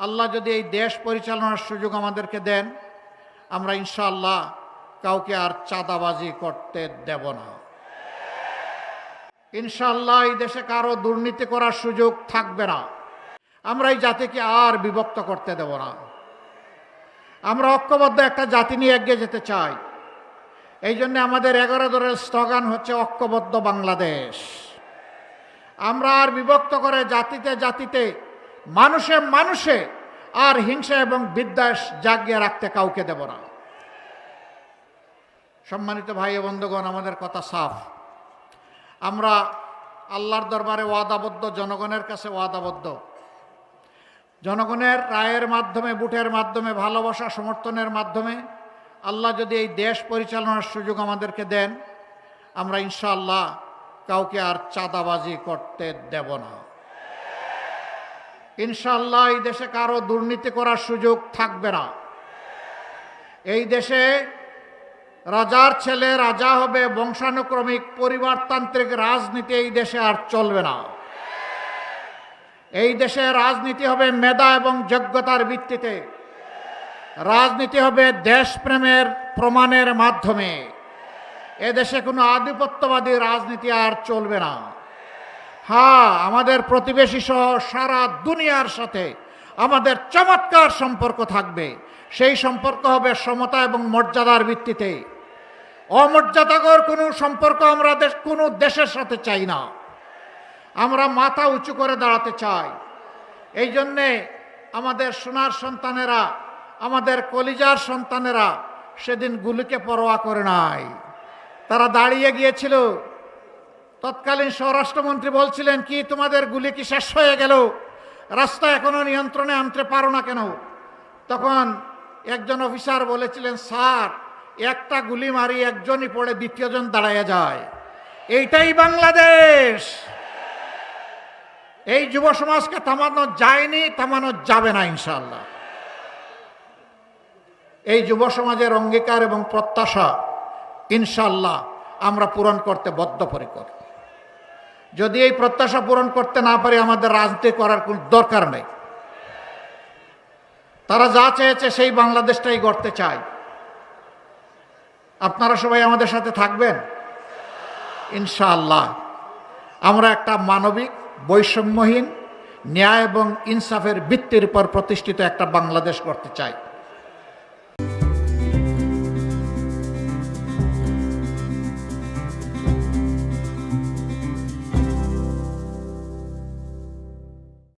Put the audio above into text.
আল্লাহ যদি এই দেশ পরিচালনার সুযোগ আমাদেরকে দেন, আমরা ইনশাআল্লাহ কাউকে আর চাঁদাবাজি করতে দেব না। ইনশাআল্লাহ এই দেশে কারও দুর্নীতি করার সুযোগ থাকবে না। আমরা এই জাতিকে আর বিভক্ত করতে দেব না। আমরা ঐক্যবদ্ধ একটা জাতি নিয়ে এগিয়ে যেতে চাই। এই জন্য আমাদের এগারো দলের স্লোগান হচ্ছে ঐক্যবদ্ধ বাংলাদেশ। আমরা আর বিভক্ত করে জাতিতে জাতিতে মানুষে মানুষে, আর হিংসা এবং বিদ্বেষ জাগিয়ে রাখতে কাউকে দেব না। সম্মানিত ভাই বন্ধুগণ, আমাদের কথা সাফ। আমরা আল্লাহর দরবারে ওয়াদাবদ্ধ, জনগণের কাছে ওয়াদাবদ্ধ। জনগণের রায়ের মাধ্যমে, বুটের মাধ্যমে, ভালোবাসা, সমর্থনের মাধ্যমে আল্লাহ যদি এই দেশ পরিচালনার সুযোগ আমাদেরকে দেন, আমরা ইনশাআল্লাহ কাউকে আর চাঁদাবাজি করতে দেব না। ইনশাআল্লাহ এই দেশে কারও দুর্নীতি করার সুযোগ থাকবে না। এই দেশে রাজার ছেলে রাজা হবে, বংশানুক্রমিক পরিবারতান্ত্রিক রাজনীতি এই দেশে আর চলবে না। এই দেশে রাজনীতি হবে মেধা এবং যোগ্যতার ভিত্তিতে। রাজনীতি হবে দেশপ্রেমের প্রমাণের মাধ্যমে। এদেশে কোনো আধিপত্যবাদী রাজনীতি আর চলবে না। হ্যাঁ আমাদের প্রতিবেশী সহ সারা দুনিয়ার সাথে আমাদের চমৎকার সম্পর্ক থাকবে। সেই সম্পর্ক হবে সমতা এবং মর্যাদার ভিত্তিতে। অমর্যাদাকর কোনো সম্পর্ক আমরা দেশ, কোনো দেশের সাথে চাই না। আমরা মাথা উঁচু করে দাঁড়াতে চাই। এই জন্যে আমাদের সোনার সন্তানেরা, আমাদের কলিজার সন্তানেরা সেদিন গুলিকে পরোয়া করে নাই। তারা দাঁড়িয়ে গিয়েছিল তৎকালীন স্বরাষ্ট্রমন্ত্রী বলছিলেন, কি তোমাদের গুলি কি শেষ হয়ে গেল? রাস্তা এখনও নিয়ন্ত্রণে আনতে পারো না কেন? তখন একজন অফিসার বলেছিলেন, স্যার, একটা গুলি মারি, একজনই পড়ে, দ্বিতীয়জন দাঁড়াইয়া যায়। এইটাই বাংলাদেশ! এই যুব সমাজকে থামানো যায়নি, থামানো যাবে না ইনশাল্লাহ এই যুব সমাজের অঙ্গীকার এবং প্রত্যাশা ইনশাল্লাহ আমরা পূরণ করতে বদ্ধপরিকর। যদি এই প্রত্যাশা পূরণ করতে না পারি, আমাদের রাজনীতি করার কোনো দরকার নেই। তারা যা চেয়েছে, সেই বাংলাদেশটাই গড়তে চায়। আপনারা সবাই আমাদের সাথে থাকবেন? ইনশাআল্লাহ। আমরা একটা মানবিক, বৈষম্যহীন, ন্যায় এবং ইনসাফের ভিত্তির উপর প্রতিষ্ঠিত একটা বাংলাদেশ করতে চাই।